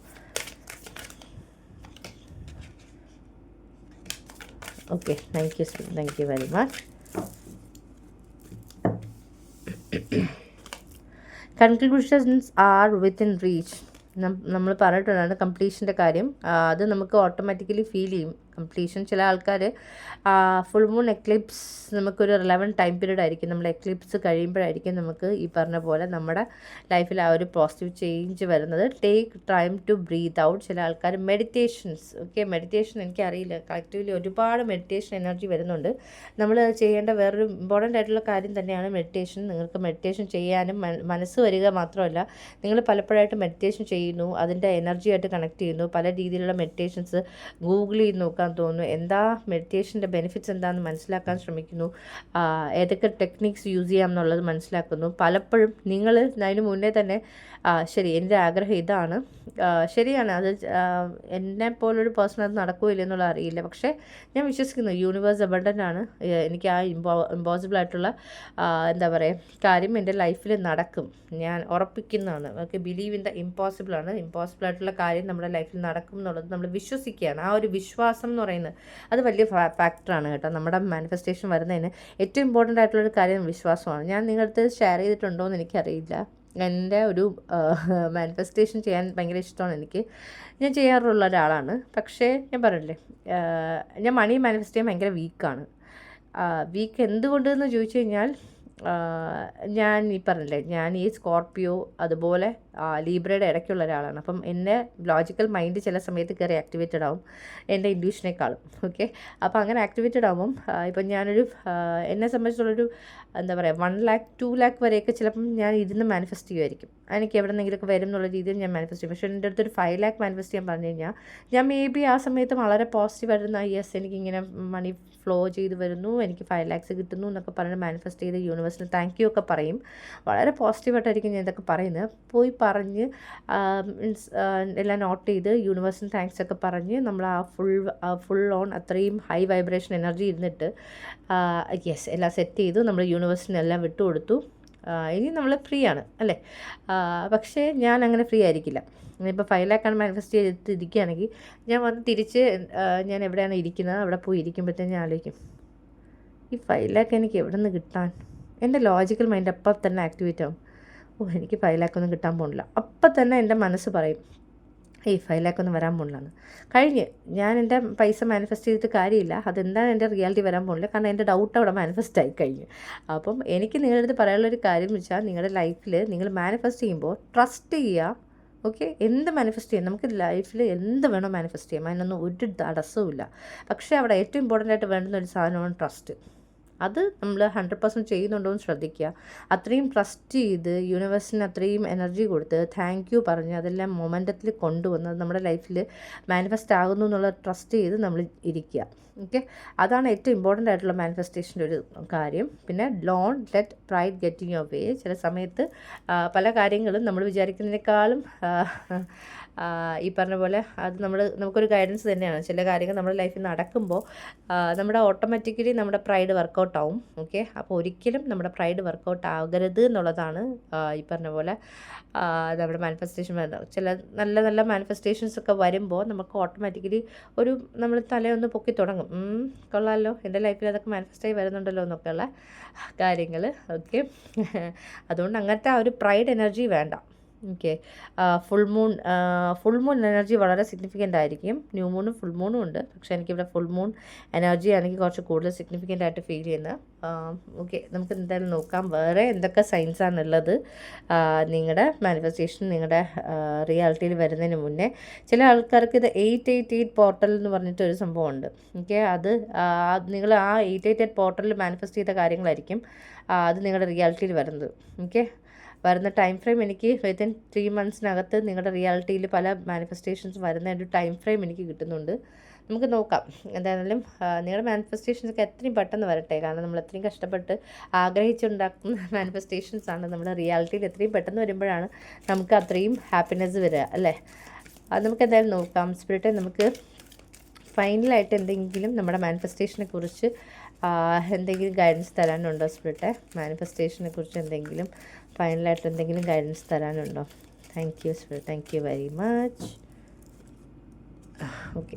Okay thank you thank you very much conclusions are within reach നമ്മൾ പറഞ്ഞിട്ടുണ്ടായിരുന്നു കംപ്ലീഷന്റെ കാര്യം. അത് നമുക്ക് ഓട്ടോമാറ്റിക്കലി ഫീൽ ചെയ്യും. കംപ്ലീഷൻ ചില ആൾക്കാർ ഫുൾ മൂൺ എക്ലിപ്സ് നമുക്കൊരു റിലവൻ ടൈം പീരീഡ് ആയിരിക്കും. നമ്മൾ എക്ലിപ്സ് കഴിയുമ്പോഴായിരിക്കും നമുക്ക് ഈ പറഞ്ഞ പോലെ നമ്മുടെ ലൈഫിൽ ആ ഒരു പോസിറ്റീവ് ചേഞ്ച് വരുന്നത്. Take time to breathe out ചില ആൾക്കാർ മെഡിറ്റേഷൻസ് ഓക്കെ മെഡിറ്റേഷൻ എനിക്കറിയില്ല. കളക്റ്റീവ്ലി ഒരുപാട് മെഡിറ്റേഷൻ എനർജി വരുന്നുണ്ട്. നമ്മൾ ചെയ്യേണ്ട വേറൊരു ഇമ്പോർട്ടന്റ് ആയിട്ടുള്ള കാര്യം തന്നെയാണ് മെഡിറ്റേഷൻ നിങ്ങൾക്ക് മെഡിറ്റേഷൻ ചെയ്യാനും മനസ്സ് വരിക മാത്രമല്ല നിങ്ങൾ പലപ്പോഴായിട്ട് മെഡിറ്റേഷൻ ചെയ്യുന്നു. അതിന്റെ എനർജിയായിട്ട് കണക്ട് ചെയ്യുന്നു. പല രീതിയിലുള്ള മെഡിറ്റേഷൻസ് ഗൂഗിൾ ചെയ്ത് നോക്കുക. നോക്കാൻ തോന്നുന്നു. എന്താ മെഡിറ്റേഷന്റെ ബെനിഫിറ്റ്സ് എന്താണെന്ന് മനസ്സിലാക്കാൻ ശ്രമിക്കുന്നു. ഏതൊക്കെ ടെക്നിക്സ് യൂസ് ചെയ്യാം എന്നുള്ളത് മനസ്സിലാക്കുന്നു. പലപ്പോഴും നിങ്ങൾ അതിന് മുന്നേ തന്നെ ശരി എന്റെ ആഗ്രഹം ഇതാണ്. ശരിയാണ് അത് എന്നെ പോലൊരു പേഴ്സൺ അത് നടക്കുകയില്ല എന്നുള്ള അറിയില്ല. പക്ഷേ ഞാൻ വിശ്വസിക്കുന്നു യൂണിവേഴ്സ് അബണ്ടന്റ് ആണ്. എനിക്ക് ആ ഇമ്പോ ഇമ്പോസിബിൾ ആയിട്ടുള്ള എന്താ പറയുക കാര്യം എന്റെ ലൈഫിൽ നടക്കും. ഞാൻ ഉറപ്പിക്കുന്നതാണ്. Okay believe in the impossible ആണ്. ഇമ്പോസിബിൾ ആയിട്ടുള്ള കാര്യം നമ്മുടെ ലൈഫിൽ നടക്കും എന്നുള്ളത് നമ്മൾ വിശ്വസിക്കുകയാണ്. ആ ഒരു വിശ്വാസം എന്ന് പറയുന്നത്. അത് വലിയ ഫാക്ടറാണ് കേട്ടോ. നമ്മുടെ മാനിഫെസ്റ്റേഷൻ വരുന്നതിന് ഏറ്റവും ഇമ്പോർട്ടന്റ് ആയിട്ടുള്ളൊരു കാര്യം വിശ്വാസമാണ്. ഞാൻ നിങ്ങളടുത്ത് ഷെയർ ചെയ്തിട്ടുണ്ടോ എന്ന് എനിക്കറിയില്ല. എന്റെ ഒരു മാനിഫെസ്റ്റേഷൻ ചെയ്യാൻ ഭയങ്കര ഇഷ്ടമാണ് എനിക്ക്. ഞാൻ ചെയ്യാറുള്ള ഒരാളാണ്. പക്ഷേ ഞാൻ പറഞ്ഞില്ലേ ഞാൻ മണി മാനിഫെസ്റ്റ് ചെയ്യാൻ ഭയങ്കര വീക്കാണ് വീക്ക് എന്തുകൊണ്ടെന്ന് ചോദിച്ചു കഴിഞ്ഞാൽ ഞാൻ ഈ പറഞ്ഞില്ലേ ഞാൻ ഈ സ്കോർപ്പിയോ അതുപോലെ ലീബ്രയുടെ ഇടയ്ക്കുള്ള ഒരാളാണ്. അപ്പം എന്റെ ലോജിക്കൽ മൈൻഡ് ചില സമയത്ത് കയറി ആക്ടിവേറ്റഡ് ആവും എന്റെ ഇൻഡ്യൂഷനേക്കാളും ഓക്കെ അപ്പോൾ അങ്ങനെ ആക്ടിവേറ്റഡ് ആകുമ്പം ഇപ്പം ഞാനൊരു എന്നെ സംബന്ധിച്ചുള്ളൊരു എന്താ പറയുക വൺ ലാക്ക് ടു ലാക്ക് വരെയൊക്കെ ചിലപ്പം ഞാൻ ഇരുന്ന് മാനിഫെസ്റ്റ് ചെയ്യുമായിരിക്കും എനിക്ക് എവിടെ നിന്നെങ്കിലുമൊക്കെ വരും എന്നുള്ള രീതിയിൽ ഞാൻ മാനിഫെസ്റ്റ് ചെയ്യും. പക്ഷേ എന്റെ അടുത്തൊരു ഫൈവ് ലാക്ക് മാനിഫെസ്റ്റ് ചെയ്യാൻ പറഞ്ഞു കഴിഞ്ഞാൽ ഞാൻ മേ ബി ആ സമയത്ത് വളരെ പോസിറ്റീവ് ആയിരുന്ന. യെസ് എനിക്കിങ്ങനെ മണി ഫ്ലോ ചെയ്ത് വരുന്നു. എനിക്ക് ഫൈവ് ലാക്സ് കിട്ടുന്നു എന്നൊക്കെ പറഞ്ഞ് മാനിഫെസ്റ്റ് ചെയ്ത് യൂണിവേഴ്സിന് താങ്ക് യു ഒക്കെ പറയും. വളരെ പോസിറ്റീവായിട്ടായിരിക്കും ഞാൻ ഇതൊക്കെ പറയുന്നത്. പോയി പറഞ്ഞ് മീൻസ് എല്ലാം നോട്ട് ചെയ്ത് യൂണിവേഴ്സിന് താങ്ക്സ് ഒക്കെ പറഞ്ഞ് നമ്മൾ ആ ഫുൾ ഫുൾ ഓൺ അത്രയും ഹൈ വൈബ്രേഷൻ എനർജി ഇരുന്നിട്ട് യെസ് എല്ലാം സെറ്റ് ചെയ്തു. നമ്മൾ യൂണിവേഴ്സിന് എല്ലാം വിട്ടുകൊടുത്തു. ഇനി നമ്മൾ ഫ്രീ ആണ് അല്ലേ? പക്ഷേ ഞാൻ അങ്ങനെ ഫ്രീ ആയിരിക്കില്ല. ഇപ്പോൾ ഫൈവ് ലാക്കാണ് മാനിഫെസ്റ്റ് ചെയ്തിട്ട് ഇരിക്കുകയാണെങ്കിൽ ഞാൻ വന്ന് തിരിച്ച് ഞാൻ എവിടെയാണ് ഇരിക്കുന്നത്? അവിടെ പോയി ഇരിക്കുമ്പോഴത്തേന് ഞാൻ ആലോചിക്കും ഈ ഫൈവ് ലാക്ക് എനിക്ക് എവിടെ നിന്ന് കിട്ടാൻ? എന്റെ ലോജിക്കൽ മൈൻഡ് അപ്പം തന്നെ ആക്ടിവേറ്റ് ആവും. ഓ എനിക്ക് ഫൈവ് ലാക്കൊന്നും കിട്ടാൻ പോകുന്നില്ല അപ്പം തന്നെ എന്റെ മനസ്സ് പറയും ഏയ് ഫൈവ് ലാക്ക് ഒന്നും വരാൻ പോകുന്നില്ലെന്ന് കഴിഞ്ഞ് ഞാൻ എന്റെ പൈസ മാനിഫെസ്റ്റ് ചെയ്തിട്ട് കാര്യമില്ല. അതെന്താണ് എന്റെ റിയാലിറ്റി വരാൻ പോകുന്നില്ല കാരണം എന്റെ ഡൗട്ട് അവിടെ മാനിഫെസ്റ്റ് ആയി കഴിഞ്ഞു. അപ്പം എനിക്ക് നിങ്ങളുടെ അടുത്ത് പറയാനുള്ളൊരു കാര്യം വെച്ചാൽ നിങ്ങളുടെ ലൈഫിൽ നിങ്ങൾ മാനിഫെസ്റ്റ് ചെയ്യുമ്പോൾ ട്രസ്റ്റ് ചെയ്യുക. ഓക്കെ എന്ത് മാനിഫെസ്റ്റ് ചെയ്യാം? നമുക്ക് ലൈഫിൽ എന്ത് വേണോ മാനിഫെസ്റ്റ് ചെയ്യാം. അതിനൊന്നും ഒരു തടസ്സവും പക്ഷേ അവിടെ ഏറ്റവും ഇമ്പോർട്ടന്റ് ആയിട്ട് വേണ്ടുന്ന ഒരു സാധനമാണ് ട്രസ്റ്റ് അത് നമ്മൾ ഹൺഡ്രഡ് പെർസെന്റ് ചെയ്യുന്നുണ്ടോ എന്ന് ശ്രദ്ധിക്കുക. അത്രയും ട്രസ്റ്റ് ചെയ്ത് യൂണിവേഴ്സിന് അത്രയും എനർജി കൊടുത്ത് താങ്ക് യു പറഞ്ഞ് അതെല്ലാം മൊമെന്റത്തിൽ കൊണ്ടുവന്ന് നമ്മുടെ ലൈഫിൽ മാനിഫെസ്റ്റ് ആകുന്നു എന്നുള്ള ട്രസ്റ്റ് ചെയ്ത് നമ്മൾ ഇരിക്കുക. ഓക്കെ അതാണ് ഏറ്റവും ഇമ്പോർട്ടന്റ് ആയിട്ടുള്ള മാനിഫെസ്റ്റേഷന്റെ ഒരു കാര്യം. പിന്നെ loan let pride getting your way ചില സമയത്ത് പല കാര്യങ്ങളും നമ്മൾ വിചാരിക്കുന്നതിനേക്കാളും ഈ പറഞ്ഞ പോലെ അത് നമ്മൾ നമുക്കൊരു ഗൈഡൻസ് തന്നെയാണ്. ചില കാര്യങ്ങൾ നമ്മുടെ ലൈഫിൽ നടക്കുമ്പോൾ നമ്മുടെ ഓട്ടോമാറ്റിക്കലി നമ്മുടെ പ്രൈഡ് വർക്കൗട്ട് ആവും. ഓക്കെ അപ്പോൾ ഒരിക്കലും നമ്മുടെ പ്രൈഡ് വർക്കൗട്ട് ആകരുത് എന്നുള്ളതാണ് ഈ പറഞ്ഞ പോലെ നമ്മുടെ മാനിഫെസ്റ്റേഷൻ വരുന്നത്. ചില നല്ല നല്ല മാനിഫെസ്റ്റേഷൻസ് ഒക്കെ വരുമ്പോൾ നമുക്ക് ഓട്ടോമാറ്റിക്കലി ഒരു നമ്മൾ തലയൊന്ന് പൊക്കി തുടങ്ങും. കൊള്ളാമല്ലോ എന്റെ ലൈഫിൽ അതൊക്കെ മാനിഫെസ്റ്റായി വരുന്നുണ്ടല്ലോ എന്നൊക്കെയുള്ള കാര്യങ്ങൾ ഓക്കെ [laughs] അതുകൊണ്ട് അങ്ങനത്തെ ആ ഒരു പ്രൈഡ് എനർജി വേണ്ട. Okay full moon full moon energy വളരെ സിഗ്നിഫിക്കന്റ് ആയിരിക്കും. ന്യൂ മൂണും ഫുൾ മൂണും ഉണ്ട്. പക്ഷേ എനിക്കിവിടെ ഫുൾ മൂൺ എനർജി ആണെങ്കിൽ കുറച്ച് കൂടുതൽ സിഗ്നിഫിക്കന്റ് ആയിട്ട് ഫീൽ ചെയ്യുന്നത് ഓക്കെ നമുക്ക് എന്തായാലും നോക്കാം. വേറെ എന്തൊക്കെ സൈൻസാണ് ഉള്ളത് നിങ്ങളുടെ മാനിഫെസ്റ്റേഷൻ നിങ്ങളുടെ റിയാലിറ്റിയിൽ വരുന്നതിന് മുന്നേ. ചില ആൾക്കാർക്ക് ഇത് എയ്റ്റ് എയ്റ്റ് എയ്റ്റ് പോർട്ടൽ എന്ന് പറഞ്ഞിട്ട് ഒരു സംഭവമുണ്ട്. ഓക്കെ അത് നിങ്ങൾ ആ എയ്റ്റ് എയ്റ്റ് എയ്റ്റ് പോർട്ടലിൽ മാനിഫെസ്റ്റ് ചെയ്ത കാര്യങ്ങളായിരിക്കും അത് നിങ്ങളുടെ റിയാലിറ്റിയിൽ വരുന്നത്. ഓക്കെ വരുന്ന ടൈം ഫ്രെയിം എനിക്ക് വിത്തിൻ ത്രീ മന്ത്സിനകത്ത് നിങ്ങളുടെ റിയാലിറ്റിയിൽ പല മാനിഫെസ്റ്റേഷൻസ് വരുന്ന ഒരു ടൈം ഫ്രെയിം എനിക്ക് കിട്ടുന്നുണ്ട്. നമുക്ക് നോക്കാം. എന്തായാലും നിങ്ങളുടെ മാനിഫെസ്റ്റേഷൻസൊക്കെ എത്രയും പെട്ടെന്ന് വരട്ടെ. കാരണം നമ്മൾ എത്രയും കഷ്ടപ്പെട്ട് ആഗ്രഹിച്ചുണ്ടാക്കുന്ന [laughs] മാനിഫെസ്റ്റേഷൻസ് ആണ് നമ്മുടെ റിയാലിറ്റിയിൽ എത്രയും പെട്ടെന്ന് വരുമ്പോഴാണ് നമുക്ക് അത്രയും ഹാപ്പിനെസ് വരിക അല്ലേ? അത് നമുക്ക് എന്തായാലും നോക്കാം. സ്പിരിറ്റ് നമുക്ക് ഫൈനലായിട്ട് എന്തെങ്കിലും നമ്മുടെ മാനിഫെസ്റ്റേഷനെ കുറിച്ച് എന്തെങ്കിലും ഗൈഡൻസ് തരാനുണ്ടോ സ്പിരിട്ടെ മാനിഫെസ്റ്റേഷനെ കുറിച്ച് എന്തെങ്കിലും ഫൈനലായിട്ട് എന്തെങ്കിലും guidance തരാനുണ്ടോ thank you Spirit thank you very much okay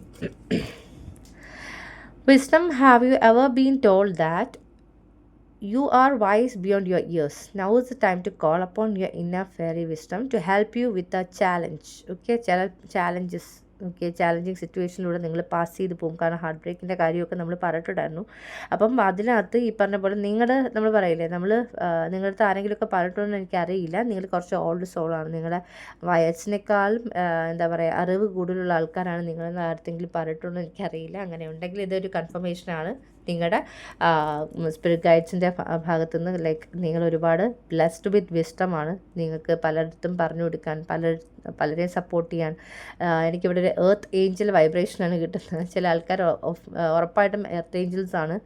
Wisdom, have you ever been told that you are wise beyond your years? Now is the time to call upon your inner fairy wisdom to help you with a challenge. Okay, challenges okay challenging സിറ്റുവേഷനിലൂടെ നിങ്ങൾ pass ചെയ്ത് പോകും. കാരണം heart ബ്രേക്കിന്റെ കാര്യമൊക്കെ നമ്മൾ പറഞ്ഞിട്ടുണ്ടായിരുന്നു. അപ്പം അതിനകത്ത് ഈ പറഞ്ഞ പോലെ നിങ്ങളുടെ നമ്മൾ പറയില്ലേ നമ്മൾ നിങ്ങളുടെ അടുത്ത് ആരെങ്കിലുമൊക്കെ പറഞ്ഞിട്ടുണ്ടെന്ന് എനിക്കറിയില്ല. നിങ്ങൾ കുറച്ച് ഓൾഡ് സോളാണ് നിങ്ങളുടെ വയസ്സിനേക്കാളും എന്താ പറയുക അറിവ് കൂടുതലുള്ള ആൾക്കാരാണ് നിങ്ങളെന്ന് ആർക്കെങ്കിലും പറഞ്ഞിട്ടുണ്ടെന്ന് എനിക്കറിയില്ല. അങ്ങനെ ഉണ്ടെങ്കിൽ ഇതൊരു കൺഫർമേഷനാണ് നിങ്ങളുടെ സ്പിരിറ്റ് ഗൈഡ്സിന്റെ ഭാഗത്തുനിന്ന് ലൈക്ക് നിങ്ങൾ ഒരുപാട് ബ്ലെസ്ഡ് വിത്ത് വിസ്റ്റമാണ് നിങ്ങൾക്ക് പലയിടത്തും പറഞ്ഞു കൊടുക്കാൻ പല പലരെയും സപ്പോർട്ട് ചെയ്യാൻ. എനിക്കിവിടെ ഒരു എർത്ത് ഏഞ്ചൽ വൈബ്രേഷനാണ് കിട്ടുന്നത്. ചില ആൾക്കാർ ഉറപ്പായിട്ടും എർത്ത് ഏഞ്ചൽസ് ആണ്.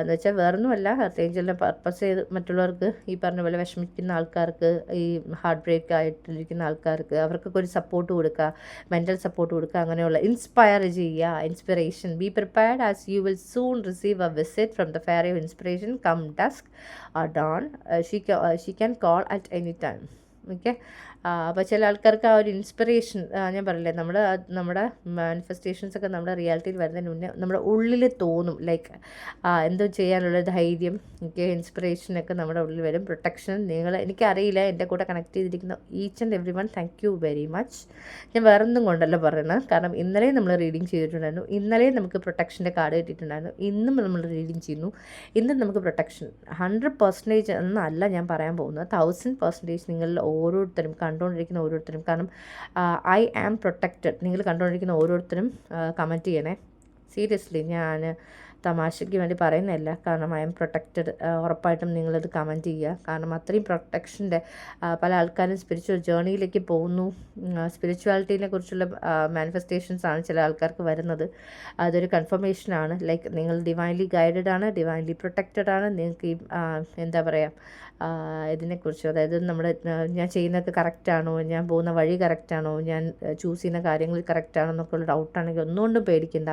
എന്ന് വെച്ചാൽ വേറൊന്നുമല്ല. എർത്ത് ഏഞ്ചലിനെ പർപ്പസ് ചെയ്ത് മറ്റുള്ളവർക്ക് ഈ പറഞ്ഞ പോലെ വിഷമിക്കുന്ന ആൾക്കാർക്ക് ഈ ഹാർട്ട് ബ്രേക്ക് ആയിട്ടിരിക്കുന്ന ആൾക്കാർക്ക് അവർക്കൊക്കെ ഒരു സപ്പോർട്ട് കൊടുക്കുക മെന്റൽ സപ്പോർട്ട് കൊടുക്കുക അങ്ങനെയുള്ള ഇൻസ്പയർ ചെയ്യുക inspiration be prepared as you will soon receive a visit from the fair of inspiration come dusk dawn she she can call at any time okay അപ്പോൾ ചില ആൾക്കാർക്ക് ആ ഒരു ഇൻസ്പിറേഷൻ ഞാൻ പറയില്ലേ നമ്മുടെ നമ്മുടെ മാനിഫെസ്റ്റേഷൻസ് ഒക്കെ നമ്മുടെ റിയാലിറ്റിയിൽ വരുന്നതിന് മുന്നേ നമ്മുടെ ഉള്ളിൽ തോന്നും ലൈക്ക് എന്തോ ചെയ്യാനുള്ള ധൈര്യം എനിക്ക് ഇൻസ്പിറേഷനൊക്കെ നമ്മുടെ ഉള്ളിൽ വരും പ്രൊട്ടക്ഷൻ നിങ്ങൾ എനിക്കറിയില്ല എന്റെ കൂടെ കണക്ട് ചെയ്തിരിക്കുന്ന each and every one thank you very much ഞാൻ വേറൊന്നും കൊണ്ടല്ല പറയുന്നത് കാരണം ഇന്നലെയും നമ്മൾ റീഡിങ് ചെയ്തിട്ടുണ്ടായിരുന്നു ഇന്നലെയും നമുക്ക് പ്രൊട്ടക്ഷന്റെ കാർഡ് കിട്ടിയിട്ടുണ്ടായിരുന്നു ഇന്നും നമ്മൾ റീഡിങ് ചെയ്യുന്നു. ഇന്നും നമുക്ക് പ്രൊട്ടക്ഷൻ ഹൺഡ്രഡ് പെർസെന്റേജ് എന്നല്ല ഞാൻ പറയാൻ പോകുന്നത് തൗസൻഡ് പെർസെന്റേജ് നിങ്ങളിൽ ഓരോരുത്തരും കണ്ടുകൊണ്ടിരിക്കുന്ന ഓരോരുത്തരും. കാരണം ഐ ആം പ്രൊട്ടക്റ്റഡ് നിങ്ങൾ കണ്ടുകൊണ്ടിരിക്കുന്ന ഓരോരുത്തരും കമന്റ് ചെയ്യണേ. സീരിയസ്ലി ഞാൻ തമാശയ്ക്ക് വേണ്ടി പറയുന്നതല്ല. കാരണം ഐ എം പ്രൊട്ടക്റ്റഡ് ഉറപ്പായിട്ടും നിങ്ങളത് കമന്റ് ചെയ്യുക. കാരണം അത്രയും പ്രൊട്ടക്ഷന്റെ പല ആൾക്കാരും സ്പിരിച്വൽ ജേണിയിലേക്ക് പോകുന്നു. സ്പിരിച്വാലിറ്റീനെ കുറിച്ചുള്ള മാനിഫെസ്റ്റേഷൻസ് ആണ് ചില ആൾക്കാർക്ക് വരുന്നത്. അതൊരു കൺഫർമേഷനാണ് ലൈക്ക് നിങ്ങൾ ഡിവൈൻലി ഗൈഡഡ് ആണ് ഡിവൈൻലി പ്രൊട്ടക്റ്റഡ് ആണ്. നിങ്ങൾക്ക് ഈ എന്താ പറയുക ഇതിനെക്കുറിച്ച്. അതായത് നമ്മൾ ഞാൻ ചെയ്യുന്നതൊക്കെ കറക്റ്റാണോ? ഞാൻ പോകുന്ന വഴി കറക്റ്റാണോ? ഞാൻ ചൂസ് ചെയ്യുന്ന കാര്യങ്ങൾ കറക്റ്റാണോ എന്നൊക്കെ ഉള്ള ഡൗട്ടാണെങ്കിൽ ഒന്നുകൊണ്ടും പേടിക്കണ്ട.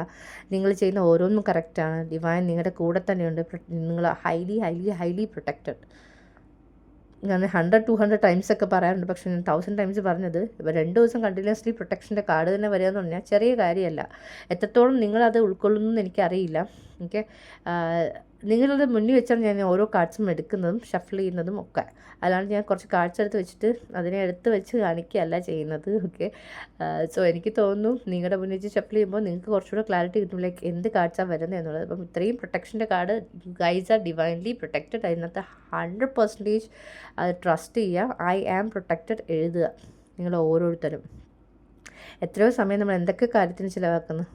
നിങ്ങൾ ചെയ്യുന്ന ഓരോന്നും കറക്റ്റാണ്. ഡിവൈൻ നിങ്ങളുടെ കൂടെ തന്നെയുണ്ട്. നിങ്ങൾ ഹൈലി ഹൈലി ഹൈലി പ്രൊട്ടക്റ്റഡ്. ഞാൻ ഹൺഡ്രഡ് ടു ഹൺഡ്രഡ് ടൈംസ് ഒക്കെ പറയാറുണ്ട്. പക്ഷേ ഞാൻ തൗസൻഡ് ടൈംസ് പറഞ്ഞത് ഇപ്പോൾ രണ്ട് ദിവസം കണ്ടിന്യൂസ്ലി പ്രൊട്ടക്ഷന്റെ കാർഡ് തന്നെ വരിക എന്ന് പറഞ്ഞാൽ ചെറിയ കാര്യമല്ല. എത്രത്തോളം നിങ്ങളത് ഉൾക്കൊള്ളുന്നു എന്ന് എനിക്കറിയില്ല. ഓക്കെ? നിങ്ങളുടെ മുന്നിൽ വെച്ചാണ് ഞാൻ ഓരോ കാർഡ്സും എടുക്കുന്നതും ഷഫിൾ ചെയ്യുന്നതും ഒക്കെ. അല്ലാണ്ട് ഞാൻ കുറച്ച് കാർഡ്സ് എടുത്ത് വെച്ചിട്ട് അതിനെ എടുത്ത് വെച്ച് കാണിക്കുകയല്ല ചെയ്യുന്നത്. ഓക്കെ സോ എനിക്ക് തോന്നുന്നു നിങ്ങളുടെ മുന്നിൽ വെച്ച് ഷഫിൾ ചെയ്യുമ്പോൾ നിങ്ങൾക്ക് കുറച്ചുകൂടെ ക്ലാരിറ്റി കിട്ടും. ലൈക്ക് എന്ത് കാർഡ്സാണ് വരുന്നത് എന്നുള്ളത്. അപ്പം ഇത്രയും പ്രൊട്ടക്ഷന്റെ card guys are divinely protected അതിനകത്ത് ഹൺഡ്രഡ് പെർസെന്റേജ് അത് ട്രസ്റ്റ് ചെയ്യുക. ഐ ആം പ്രൊട്ടക്റ്റഡ് എഴുതുക. നിങ്ങൾ ഓരോരുത്തരും എത്രയോ സമയം നമ്മൾ എന്തൊക്കെ കാര്യത്തിന് ചിലവാക്കുന്നു?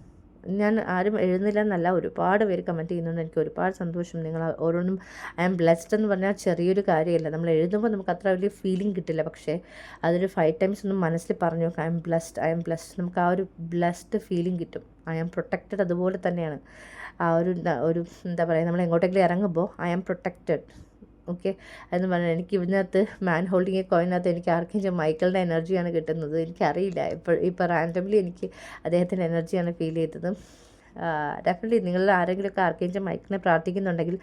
ഞാൻ ആരും എഴുതുന്നില്ല എന്നല്ല ഒരുപാട് പേര് കമന്റ് ചെയ്യുന്നുണ്ട്. എനിക്ക് ഒരുപാട് സന്തോഷം. നിങ്ങൾ ഓരോന്നും ഐ ആം ബ്ലെസ്ഡ് എന്ന് പറഞ്ഞാൽ ചെറിയൊരു കാര്യമല്ല. നമ്മൾ എഴുതുമ്പോൾ നമുക്ക് അത്ര വലിയ ഫീലിംഗ് കിട്ടില്ല. പക്ഷേ അതൊരു ഫൈവ് ടൈംസ് ഒന്നും മനസ്സിൽ പറഞ്ഞു നോക്കാം. I'm blessed I'm blessed നമുക്ക് ആ ഒരു ബ്ലെസ്ഡ് ഫീലിംഗ് കിട്ടും. ഐ ആം പ്രൊട്ടക്റ്റഡ് അതുപോലെ തന്നെയാണ്. ആ ഒരു ഒരു എന്താ പറയുക നമ്മൾ എങ്ങോട്ടെങ്കിലും ഇറങ്ങുമ്പോൾ ഐ ആം പ്രൊട്ടക്റ്റഡ് ഓക്കെ എന്ന് പറഞ്ഞാൽ എനിക്ക് ഇതിനകത്ത് മാൻ ഹോൾഡിങ് കോയിനകത്ത് എനിക്ക് ആർക്കെങ്കിലും മൈക്കിളിന്റെ എനർജിയാണ് കിട്ടുന്നത്. എനിക്കറിയില്ല. ഇപ്പോൾ ഇപ്പോൾ റാൻഡംലി എനിക്ക് അദ്ദേഹത്തിന്റെ എനർജിയാണ് ഫീൽ ചെയ്തത്. ഡെഫിനറ്റ്ലി നിങ്ങളിൽ ആരെങ്കിലുമൊക്കെ ആർക്കെങ്കിലും മൈക്കിനെ പ്രാർത്ഥിക്കുന്നുണ്ടെങ്കിൽ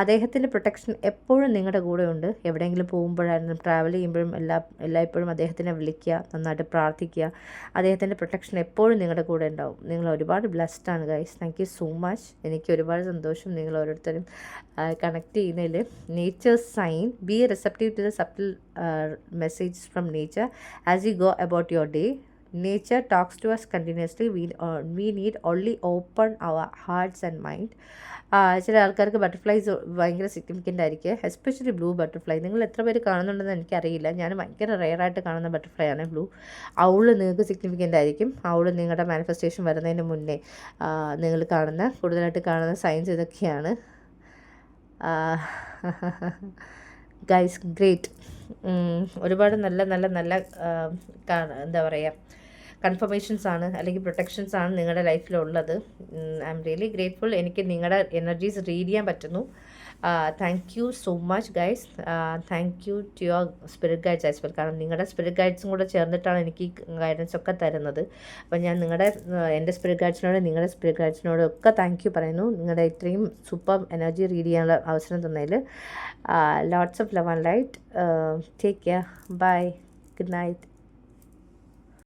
അദ്ദേഹത്തിന്റെ പ്രൊട്ടക്ഷൻ എപ്പോഴും നിങ്ങളുടെ കൂടെ ഉണ്ട്. എവിടെയെങ്കിലും പോകുമ്പോഴായിരുന്നു ട്രാവൽ ചെയ്യുമ്പോഴും എല്ലാ എല്ലായ്പ്പോഴും അദ്ദേഹത്തിനെ വിളിക്കുക നന്നായിട്ട് പ്രാർത്ഥിക്കുക. അദ്ദേഹത്തിന്റെ പ്രൊട്ടക്ഷൻ എപ്പോഴും നിങ്ങളുടെ കൂടെ ഉണ്ടാവും. നിങ്ങൾ ഒരുപാട് ബ്ലെസ്ഡ് ആണ് guys thank you so much എനിക്ക് ഒരുപാട് സന്തോഷം നിങ്ങൾ ഓരോരുത്തരും കണക്ട് ചെയ്യുന്നതിൽ. Nature's sign be receptive to the subtle message from nature as you go about your day nature talks to us continuously. We uh, we need only open our hearts and mind. ചില ആൾക്കാർക്ക് butterflies ഭയങ്കര significant ആയിരിക്കും. Especially blue butterfly നിങ്ങൾ എത്ര പേര് കാണുന്നുണ്ടെന്ന് എനിക്കറിയില്ല. ഞാൻ ഭയങ്കര റെയറായിട്ട് കാണുന്ന ബട്ടർഫ്ലൈ ആണ് ബ്ലൂ അവൾ നിങ്ങൾക്ക് സിഗ്നിഫിക്കന്റ് ആയിരിക്കും. അവൾ നിങ്ങളുടെ മാനിഫെസ്റ്റേഷൻ വരുന്നതിന് മുന്നേ നിങ്ങൾ കാണുന്ന കൂടുതലായിട്ട് കാണുന്ന സയൻസ് ഇതൊക്കെയാണ്. ഗൈസ് ഗ്രേറ്റ് ഒരുപാട് നല്ല നല്ല നല്ല എന്താ പറയുക കൺഫർമേഷൻസ് ആണ് അല്ലെങ്കിൽ പ്രൊട്ടക്ഷൻസ് ആണ് നിങ്ങളുടെ ലൈഫിലുള്ളത് ഐ എം റിയലി ഗ്രേറ്റ്ഫുൾ എനിക്ക് നിങ്ങളുടെ എനർജീസ് റീഡ് ചെയ്യാൻ പറ്റുന്നു. Thank you so much guys thank you to your spirit guides as well കാരണം നിങ്ങളുടെ സ്പിരിറ്റ് ഗൈഡ്സും കൂടെ ചേർന്നിട്ടാണ് എനിക്ക് ഈ ഗൈഡൻസ് ഒക്കെ തരുന്നത്. അപ്പം ഞാൻ നിങ്ങളുടെ എന്റെ സ്പിരിറ്റ് ഗൈഡ്സിനോട് നിങ്ങളുടെ സ്പിരിറ്റ് ഗൈഡ്സിനോട് ഒക്കെ താങ്ക് യു പറയുന്നു. നിങ്ങളുടെ ഇത്രയും സൂപ്പർ എനർജി റീഡ് ചെയ്യാനുള്ള അവസരം തന്നതിൽ lots of love and light take care bye good night